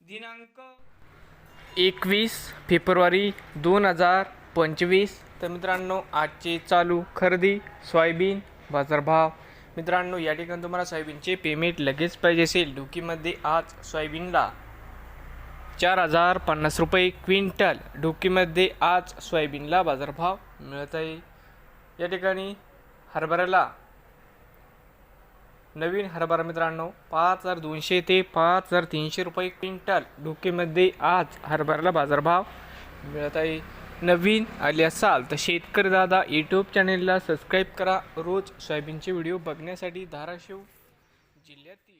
दिनांक एकवीस फेब्रुवारी दोन हजार पंचवीस. तर मित्रांनो आजचे चालू खरेदी सोयाबीन बाजारभाव. मित्रांनो या ठिकाणी तुम्हाला सोयाबीनचे पेमेंट लगेच पाहिजे असेल. डुकीमध्ये आज सोयाबीनला चार हजार पन्नास रुपये क्विंटल. डुकीमध्ये आज सोयाबीनला बाजारभाव मिळत आहे. या ठिकाणी हरभऱ्याला नवीन हरभरा मित्रांनो पाच हजार दोनशे ते पाच हजार तीनशे रुपये क्विंटल. डोकेमध्ये आज हरभऱ्याला बाजारभाव मिळत आहे. नवीन आले असाल तर शेतकरी दादा यूट्यूब चॅनेलला सबस्क्राईब करा. रोज सोयाबीनचे व्हिडिओ बघण्यासाठी धाराशिव जिल्ह्यातील